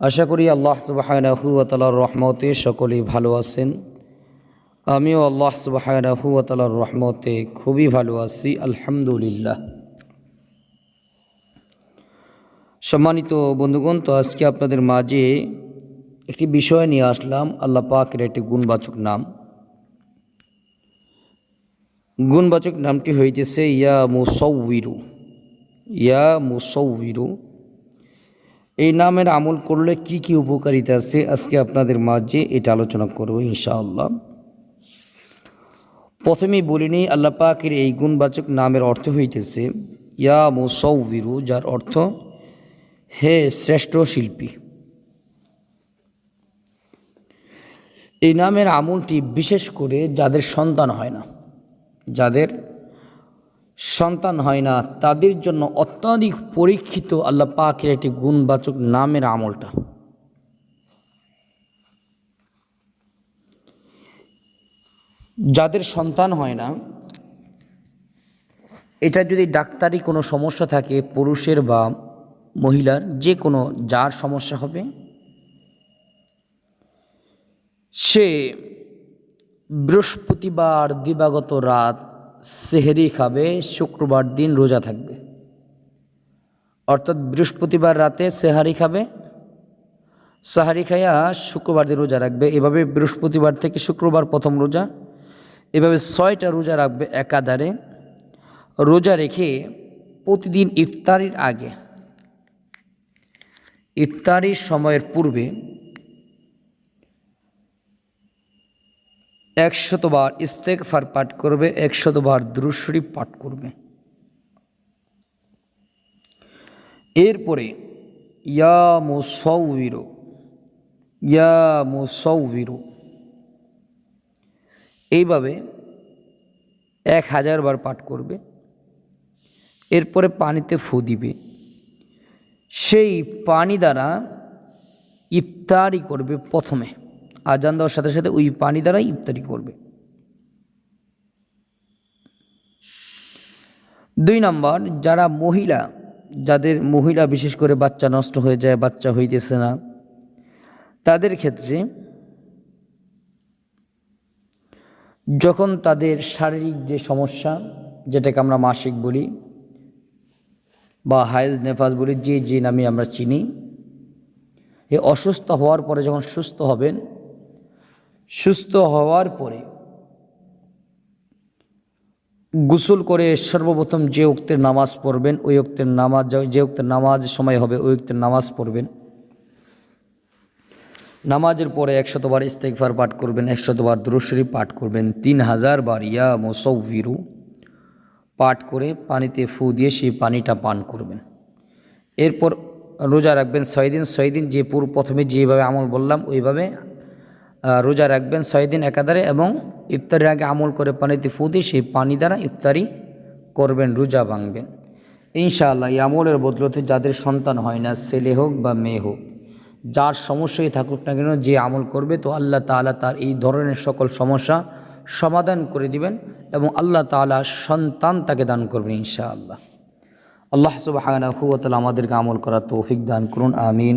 আশা করি আল্লাহ সুবাহানাহু রহমতে সকলেই ভালো আছেন। আমিও আল্লাহ সুবাহানাহু রহমতে খুবই ভালো আছি, আলহামদুলিল্লাহ। সম্মানিত বন্ধুগণ, তো আজকে আপনাদের মাঝে একটি বিষয় নিয়ে আসলাম, আল্লাহ পাকের একটি গুণবাচক নাম। গুণবাচক নামটি হইতেছে ইয়া মুসৌবিরু ইয়া মুসৌবিরু এই নামের আমল করলে কি কি উপকারিতা আছে? আজকে আপনাদের মাঝে এটা আলোচনা করব ইনশাআল্লাহ। প্রথমেই বলিনি আল্লাহ পাকের এই গুণবাচক নামের অর্থ হইতেছে, ইয়া মুসৌবিরু যার অর্থ, হে শ্রেষ্ঠ শিল্পী। এই নামের আমলটি বিশেষ করে যাদের সন্তান হয় না, যাদের সন্তান হয় না, তাদের জন্য অত্যাধিক পরীক্ষিত আল্লাহ পাকের একটি গুণবাচক নামের আমলটা। যাদের সন্তান হয় না, এটা যদি ডাক্তারি কোনো সমস্যা থাকে, পুরুষের বা মহিলার, যে কোনো যার সমস্যা হবে, সে বৃহস্পতিবার দিবাগত রাত সেহেরি খাবে, শুক্রবার দিন রোজা থাকবে। অর্থাৎ বৃহস্পতিবার রাতে সেহারি খাবে, সাহারি খাইয়া শুক্রবার দিন রোজা রাখবে। এভাবে বৃহস্পতিবার থেকে শুক্রবার প্রথম রোজা, এভাবে ছয়টা রোজা রাখবে একাধারে। রোজা রেখে প্রতিদিন ইফতারির আগে, ইফতারির সময়ের পূর্বে একশতবার ইস্তেকফার পাঠ করবে একশতবার দ্রুশরীফ পাঠ করবে। এরপরে, ইয়া মুসৌবিরু ইয়া মুসৌবিরু এইভাবে এক হাজার বার পাঠ করবে, এরপরে পানিতে ফু দিবে। সেই পানি দ্বারা ইফতারি করবে প্রথমে। আজান দেওয়ার সাথে সাথে ওই পানি দ্বারাই ইফতারি করবে। দুই নম্বর, যারা মহিলা, যাদের মহিলা বিশেষ করে বাচ্চা নষ্ট হয়ে যায়, বাচ্চা হইতেছে না, তাদের ক্ষেত্রে যখন তাদের শারীরিক যে সমস্যা, যেটাকে আমরা মাসিক বলি বা হায়েজ নেফাজ বলি, যে যে নামে আমরা চিনি, এ অসুস্থ হওয়ার পরে যখন সুস্থ হবেন সুস্থ হওয়ার পরে গোসল করে সর্বপ্রথম যে উক্তের নামাজ পড়বেন, ওই উক্তের নামাজ, যে উক্তের নামাজ সময় হবে, ওই উক্তের নামাজ পড়বেন। নামাজের পরে একশতবার ইস্তেকফার পাঠ করবেন, একশতবার দ্রুশরী পাঠ করবেন তিন হাজার বার ইয়া মোসৌভিরু পাঠ করে পানিতে ফু দিয়ে সেই পানিটা পান করবেন। এরপর রোজা রাখবেন, ছয় দিন ছয় দিন যে পুরো প্রথমে যেভাবে আমল বললাম, ওইভাবে রোজা রাখবেন ছয় দিন একাধারে এবং ইফতারির আগে আমল করে পানিতে ফু দিয়ে সেই পানি দ্বারা ইফতারি করবেন, রোজা ভাঙবেন। ইনশাআল্লাহ এই আমলের বদলতে যাদের সন্তান হয় না, ছেলে হোক বা মেয়ে হোক, যার সমস্যাই থাকুক না কেন, যে আমল করবে তো আল্লাহ তালা তার এই ধরনের সকল সমস্যা সমাধান করে দিবেন এবং আল্লাহ তালা সন্তান তাকে দান করবেন ইনশাআল্লাহ। আল্লাহ সুবাহানাহুয়াতালা আমাদেরকে আমল করার তৌফিক দান করুন, আমিন।